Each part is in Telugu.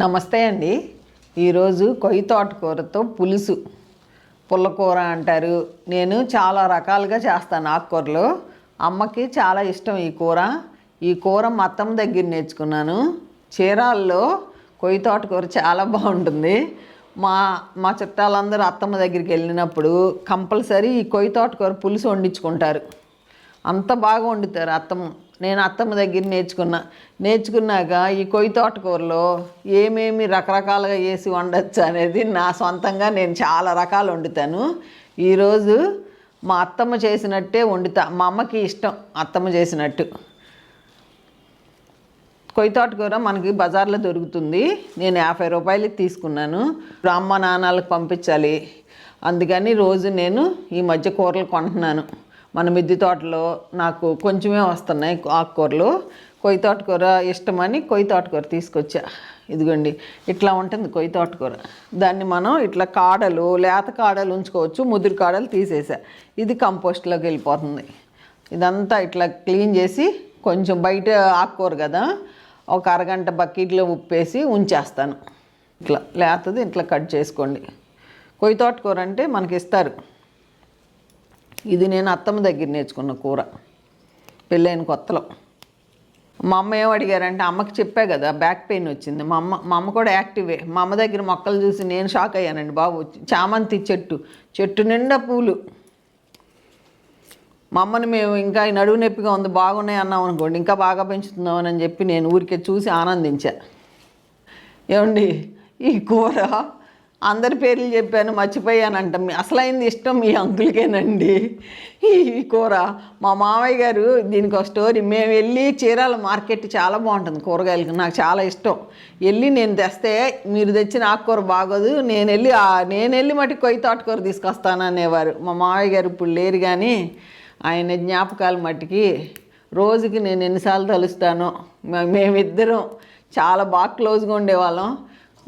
నమస్తే అండి. ఈరోజు కొయ్యి తోటకూరతో పులుసు. పుల్లకూర అంటారు. నేను చాలా రకాలుగా చేస్తాను ఆకుకూరలు. అమ్మకి చాలా ఇష్టం ఈ కూర. ఈ కూర మా అత్తమ్మ దగ్గర నేర్చుకున్నాను. చీరాల్లో కొయ్యి తోటకూర చాలా బాగుంటుంది. మా మా చుట్టాలందరూ అత్తమ్మ దగ్గరికి వెళ్ళినప్పుడు కంపల్సరీ ఈ కొయ్యి తోటకూర పులుసు వండించుకుంటారు. అంత బాగా వండుతారు అత్తమ్మ. నేను అత్తమ్మ దగ్గర నేర్చుకున్నా. నేర్చుకున్నాక ఈ కొయ్యి తోటకూరలో ఏమేమి రకరకాలుగా వేసి వండొచ్చు అనేది నా సొంతంగా నేను చాలా రకాలు వండుతాను. ఈరోజు మా అత్తమ్మ చేసినట్టే వండుతా. మా అమ్మకి ఇష్టం అత్తమ్మ చేసినట్టు. కొయ్యి తోటకూర మనకి బజార్లో దొరుకుతుంది. నేను యాభై రూపాయలకి తీసుకున్నాను. ఇప్పుడు అమ్మ నాన్నలకు పంపించాలి. అందుకని రోజు నేను ఈ మధ్య కూరలు కొంటున్నాను. మన మిద్ది తోటలో నాకు కొంచెమే వస్తున్నాయి ఆకుకూరలు. కొయ్యి తోటకూర ఇష్టమని కొయ్యి తోటకూర తీసుకొచ్చా. ఇదిగోండి ఇట్లా ఉంటుంది కొయ్యి తోటకూర. దాన్ని మనం ఇట్లా కాడలు లేత కాడలు ఉంచుకోవచ్చు ముదురు కాడలు తీసేసా. ఇది కంపోస్ట్లోకి వెళ్ళిపోతుంది. ఇదంతా ఇట్లా క్లీన్ చేసి కొంచెం బయట ఆకుకూర కదా ఒక అరగంట బకెట్లో ఉప్పేసి ఉంచేస్తాను. ఇట్లా లేతది ఇట్లా కట్ చేసుకోండి. కొయ్యి తోటకూర అంటే మనకి ఇస్తారు ఇది నేను అత్తమ్మ దగ్గర నేర్చుకున్న కూర. పెళ్ళైన కొత్తలో. మా అమ్మ ఏం అడిగారంటే అమ్మకి చెప్పా కదా బ్యాక్ పెయిన్ వచ్చింది. మా అమ్మ మా అమ్మ కూడా యాక్టివే. మా అమ్మ దగ్గర మొక్కలు చూసి నేను షాక్ అయ్యానండి బాబు. చామంతి చెట్టు చెట్టు నిండా పూలు. మా అమ్మని మేము ఇంకా నడువు నొప్పిగా ఉంది బాగున్నాయి అన్నాం అనుకోండి ఇంకా బాగా పెంచుతున్నామని అని చెప్పి నేను ఊరికే చూసి ఆనందించా. ఏమండి ఈ కూర అందరి పేర్లు చెప్పాను మర్చిపోయానంట. మీ అసలైంది ఇష్టం మీ అంకులకేనండి. ఈ కూర. మా మామయ్య గారు దీనికి ఒక స్టోరీ. మేము వెళ్ళి చీరాల మార్కెట్ చాలా బాగుంటుంది కూరగాయలకు. నాకు చాలా ఇష్టం. వెళ్ళి నేను తెస్తే మీరు తెచ్చిన ఆకుకూర బాగోదు. నేను వెళ్ళి నేను వెళ్ళి మట్టి కొయ్యి తోటకూర తీసుకొస్తాను అనేవారు. మా మామయ్య గారు ఇప్పుడు లేరు కానీ ఆయన జ్ఞాపకాలు మట్టికి రోజుకి నేను ఎన్నిసార్లు తలుస్తాను. మేమిద్దరం చాలా బాగా క్లోజ్గా ఉండేవాళ్ళం.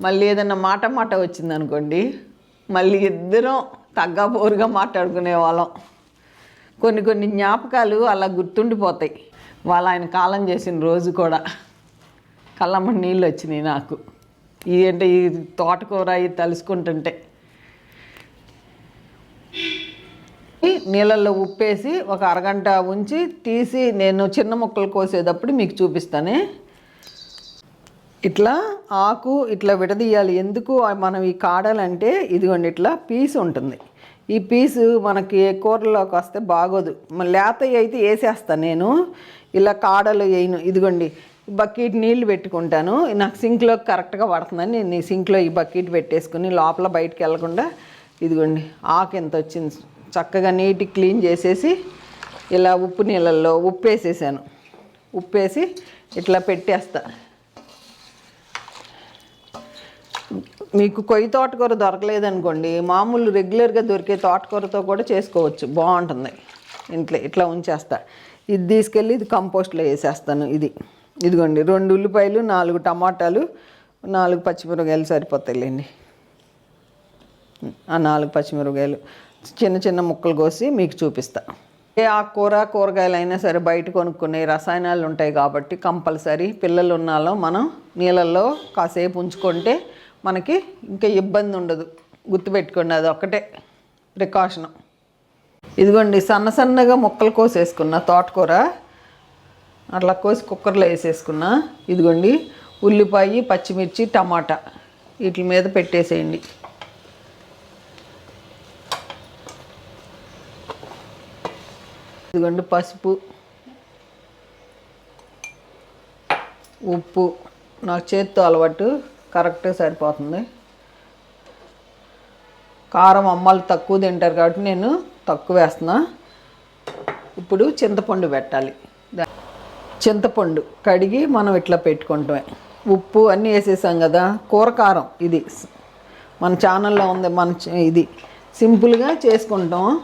మళ్ళీ ఏదన్నా మాట మాట వచ్చింది అనుకోండి మళ్ళీ ఇద్దరం తగ్గపోరుగా మాట్లాడుకునే వాళ్ళం. కొన్ని కొన్ని జ్ఞాపకాలు అలా గుర్తుండిపోతాయి. వాళ్ళ ఆయన కాలం చేసిన రోజు కూడా. కళ్ళమ్మ నీళ్ళు వచ్చినాయి నాకు. ఇది అంటే ఈ తోటకూర ఇది తలుసుకుంటుంటే. నీళ్ళల్లో ఉప్పేసి ఒక అరగంట ఉంచి తీసి నేను చిన్న ముక్కలు కోసేటప్పుడు మీకు చూపిస్తానే. ఇట్లా ఆకు ఇట్లా విడదీయాలి. ఎందుకు? మనం ఈ కాడాలంటే ఇదిగోండి ఇట్లా పీస్ ఉంటుంది. ఈ పీసు మనకి కూరలోకి వస్తే బాగోదు. లేత అయితే వేసేస్తాను నేను. ఇలా కాడలు వేయను. ఇదిగోండి బకెట్ నీళ్ళు పెట్టుకుంటాను. నాకు సింక్లో కరెక్ట్గా పడుతుందని నేను సింక్లో ఈ బకెట్ పెట్టేసుకుని లోపల బయటికి వెళ్ళకుండా ఇదిగోండి ఆకు ఎంత వచ్చింది. చక్కగా నీటి క్లీన్ చేసేసి ఇలా ఉప్పు నీళ్ళల్లో ఉప్పు వేసేసాను ఉప్పు వేసి ఇట్లా పెట్టేస్తాను మీకు కొయ్యి తోటకూర దొరకలేదనుకోండి మామూలు రెగ్యులర్గా దొరికే తోటకూరతో కూడా చేసుకోవచ్చు. బాగుంటుంది. ఇంట్లో ఇట్లా ఉంచేస్తా. ఇది తీసుకెళ్ళి ఇది కంపోస్ట్లో వేసేస్తాను ఇది. ఇదిగోండి రెండు ఉల్లిపాయలు నాలుగు టమాటాలు నాలుగు పచ్చిమిరపకాయలు సరిపోతాయిలేండి. ఆ నాలుగు పచ్చిమిరపకాయలు చిన్న చిన్న ముక్కలు కోసి మీకు చూపిస్తా. ఏ ఆకుకూర కూరగాయలు అయినా సరే బయట కొనుక్కునే రసాయనాలు ఉంటాయి కాబట్టి కంపల్సరీ పిల్లలు ఉన్నాలో మనం నీళ్ళల్లో కాసేపు ఉంచుకుంటే మనకి ఇంకా ఇబ్బంది ఉండదు. గుర్తుపెట్టుకోండి అది ఒక్కటే ప్రికాషను. ఇదిగోండి సన్న సన్నగా ముక్కలు కోసేసుకున్న తోటకూర. అట్లా కోసి కుక్కర్లో వేసేసుకున్నా. ఇదిగోండి ఉల్లిపాయ పచ్చిమిర్చి టమాటా వీటి మీద పెట్టేసేయండి. ఇదిగోండి పసుపు ఉప్పు నాకు చేత్తో అలవాటు. కరెక్ట్గా సరిపోతుంది. కారం అమ్మాలు తక్కువ తింటారు కాబట్టి నేను తక్కువ వేస్తున్నా. ఇప్పుడు చింతపండు పెట్టాలి. చింతపండు కడిగి మనం ఇట్లా పెట్టుకుంటామే. ఉప్పు అన్నీ వేసేసాం కదా కూర కారం ఇది. మన ఛానల్లో ఉంది మన చ- ఇది. సింపుల్గా చేసుకుంటాం.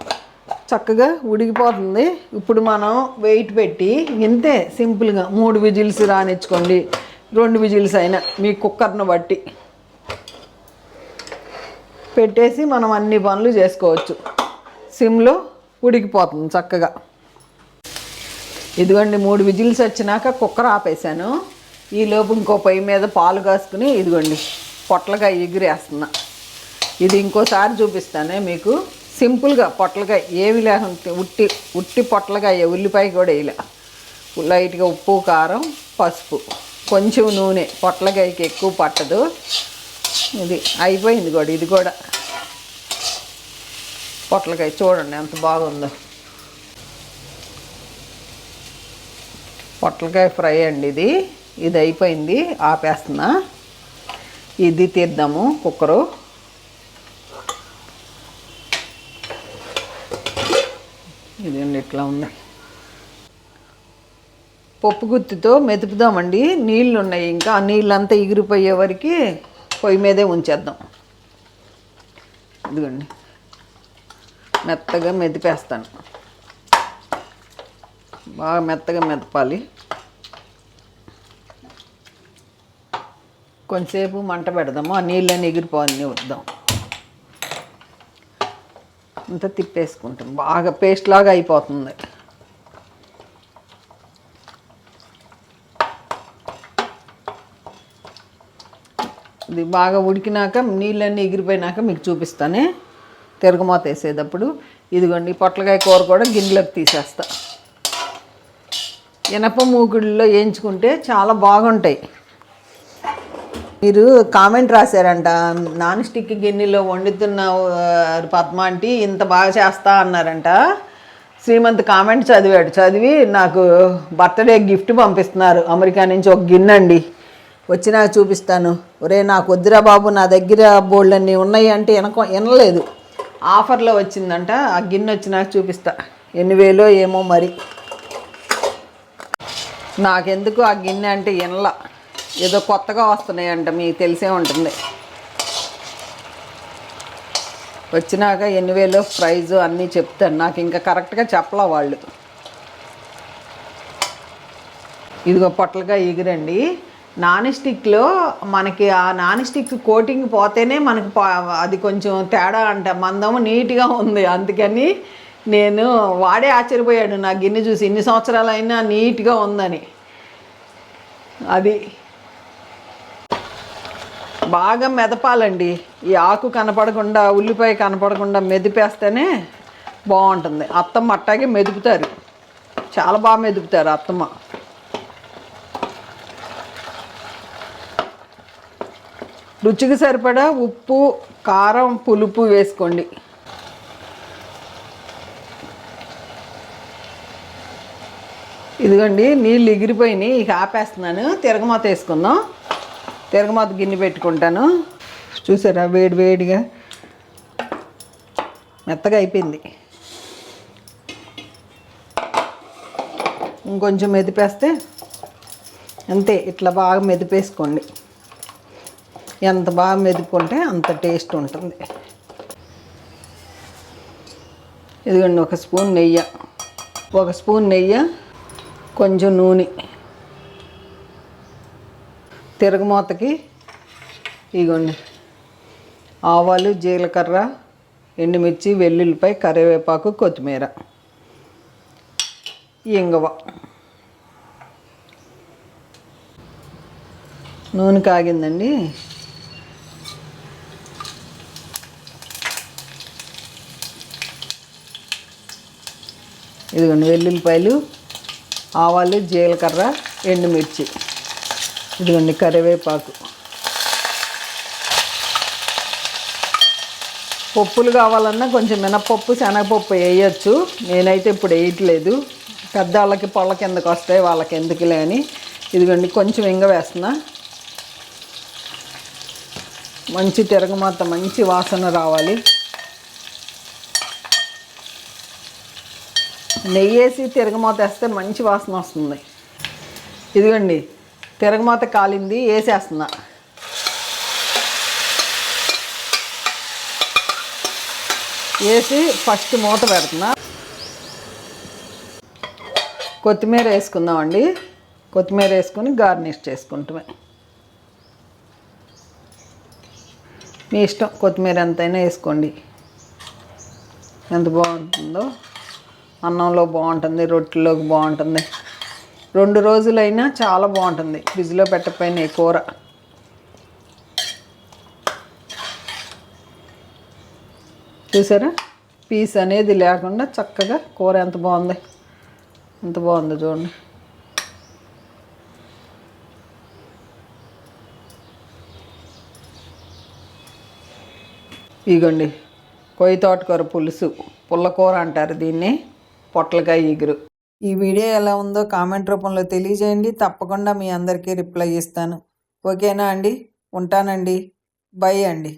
చక్కగా ఉడికిపోతుంది. ఇప్పుడు మనం వెయిట్ పెట్టి ఇంతే సింపుల్గా. మూడు విజిల్స్ రానిచ్చుకోండి. రెండు విజిల్స్ అయినా మీ కుక్కర్ను బట్టి. పెట్టేసి మనం అన్ని పనులు చేసుకోవచ్చు. సిమ్లో ఉడికిపోతుంది చక్కగా. ఇదిగోండి మూడు విజిల్స్ వచ్చినాక కుక్కర్ ఆపేసాను ఈ ఇంకో పొయ్యి మీద పాలు కాసుకుని ఇదిగోండి పొట్లకాయ ఎగిరేస్తున్నా. ఇది ఇంకోసారి చూపిస్తానే మీకు. సింపుల్గా పొట్లకాయ ఏమి లేకుంటే ఉట్టి ఉట్టి పొట్లకాయ ఉల్లిపాయ కూడా వేయలే. లైట్గా ఉప్పు కారం పసుపు. కొంచెం నూనె పొట్లకాయకి ఎక్కువ పట్టదు. ఇది అయిపోయింది కూడా ఇది కూడా. పొట్లకాయ చూడండి ఎంత బాగుందో. పొట్లకాయ ఫ్రై అండి ఇది. ఇది అయిపోయింది ఆపేస్తున్నా. ఇది తీద్దాము కుక్కరు. ఇదండి ఇట్లా ఉంది. పప్పు గుత్తితో మెతుకుదామండి నీళ్ళు ఉన్నాయి ఇంకా. ఆ నీళ్ళంతా ఎగిరిపోయే వరకు పొయ్యి మీదే ఉంచేద్దాం. ఇదిగోండి. మెత్తగా మెదిపేస్తాను. బాగా మెత్తగా మెదపాలి. కొంచెంసేపు మంట పెడదాము. ఆ నీళ్ళని ఎగిరిపోవాలని వద్దాం. అంతా తిప్పేసుకుంటాం. బాగా పేస్ట్ లాగా అయిపోతుంది. ఇది బాగా ఉడికినాక నీళ్ళన్నీ ఎగిరిపోయినాక మీకు చూపిస్తానే. తిరగమూత వేసేటప్పుడు ఇదిగోండి పొట్లకాయ కూర కూడా గిన్నెలోకి తీసేస్తా. ఇనప మూకుడులో వేయించుకుంటే చాలా బాగుంటాయి. మీరు కామెంట్ రాశారంట నాన్ స్టిక్ గిన్నెలో వండుతున్న పద్మ అంటే ఇంత బాగా చేస్తా అన్నారంట. శ్రీమంత్ కామెంట్ చదివాడు. చదివి నాకు బర్త్డే గిఫ్ట్ పంపిస్తున్నారు. అమెరికా నుంచి ఒక గిన్నె అండి. వచ్చినాక చూపిస్తాను. ఒరే నాకు వద్దురా బాబు నా దగ్గర బోల్డ్ ఉన్నాయి అంటే వినక వినలేదు ఆఫర్లో వచ్చిందంట ఆ గిన్నె వచ్చినాక చూపిస్తా. ఎన్ని వేలో ఏమో మరి. నాకెందుకు ఆ గిన్నె అంటే వినలా ఏదో కొత్తగా వస్తున్నాయంట మీకు తెలిసే ఉంటుంది. వచ్చినాక ఎన్ని వేలో ప్రైజ్ అన్నీ చెప్తాను. నాకు ఇంకా కరెక్ట్గా చెప్పలా వాళ్ళు. ఇదిగో పొట్లగా ఎగిరండి నాన్ స్టిక్లో మనకి ఆ నాన్ స్టిక్ కోటింగ్ పోతేనే మనకు అది కొంచెం తేడా అంట. మందము నీట్గా ఉంది. అందుకని నేను వాడే ఆశ్చర్యపోయాడు. నా గిన్నె చూసి ఇన్ని సంవత్సరాలు అయినా నీట్గా ఉందని. అది బాగా మెదపాలండి. ఈ ఆకు కనపడకుండా ఉల్లిపాయ కనపడకుండా మెదిపేస్తేనే బాగుంటుంది. అత్తమ్మ అట్టాగే మెదుపుతారు. చాలా బాగా మెదుపుతారు అత్తమ్మ. రుచికి సరిపడా ఉప్పు కారం పులుపు వేసుకోండి. ఇదిగోండి నీళ్ళు ఎగిరిపోయినాయి. ఇక ఆపేస్తున్నాను. తిరగమాత వేసుకుందాం తిరగమాత గిన్నె పెట్టుకుంటాను. చూసారా వేడి వేడిగా మెత్తగా అయిపోయింది. ఇంకొంచెం మెదిపేస్తే అంతే ఇట్లా బాగా మెదిపేసుకోండి. ఎంత బాగా మెదుపుకుంటే అంత టేస్ట్ ఉంటుంది. ఇదిగోండి ఒక స్పూన్ నెయ్యి. ఒక స్పూన్ నెయ్యి కొంచెం నూనె. తిరగమూతకి ఇదిగోండి ఆవాలు జీలకర్ర ఎండుమిర్చి వెల్లుల్లిపై కరివేపాకు కొత్తిమీర. ఇంగవ. నూనె కాగిందండి. ఇదిగోండి వెల్లుల్లిపాయలు ఆవాలు జీలకర్ర ఎండుమిర్చి. ఇదిగోండి కరివేపాకు. పప్పులు కావాలన్నా కొంచెం మినపప్పు శనగపప్పు వేయచ్చు. నేనైతే ఇప్పుడు వేయట్లేదు. పెద్దవాళ్ళకి పొల్ల కిందకు వస్తాయి వాళ్ళకి ఎందుకులే అని. ఇదిగోండి కొంచెం ఇంగ వేస్తున్నా. మంచి తిరగమాత మంచి వాసన రావాలి. నెయ్యి వేసి తిరగమాత వేస్తే మంచి వాసన వస్తుంది. ఇదిగోండి తిరగమాత కాలింది వేసేస్తున్నా. వేసి ఫస్ట్ మూత పెడుతున్నా. కొత్తిమీర వేసుకుందామండి. కొత్తిమీర వేసుకొని గార్నిష్ చేసుకుంటామే. మీ ఇష్టం కొత్తిమీర ఎంతైనా వేసుకోండి. ఎంత బాగుంటుందో. అన్నంలో బాగుంటుంది రొట్టెలోకి బాగుంటుంది. రెండు రోజులైనా చాలా బాగుంటుంది. ఫ్రిడ్జ్లో పెట్టకపోయిన ఈ కూర. చూసారా? పీస్ అనేది లేకుండా చక్కగా కూర ఎంత బాగుంది. ఎంత బాగుందో చూడండి. ఇగోండి కొయ్య తోటకూర పులుసు. పుల్లకూర అంటారు దీన్ని. పొట్లకాయ ఇగురు ఈ వీడియో ఎలా ఉందో కామెంట్ రూపంలో తెలియజేయండి. తప్పకుండా మీ అందరికీ రిప్లై ఇస్తాను. ఓకేనా అండి? ఉంటానండి. బై అండి.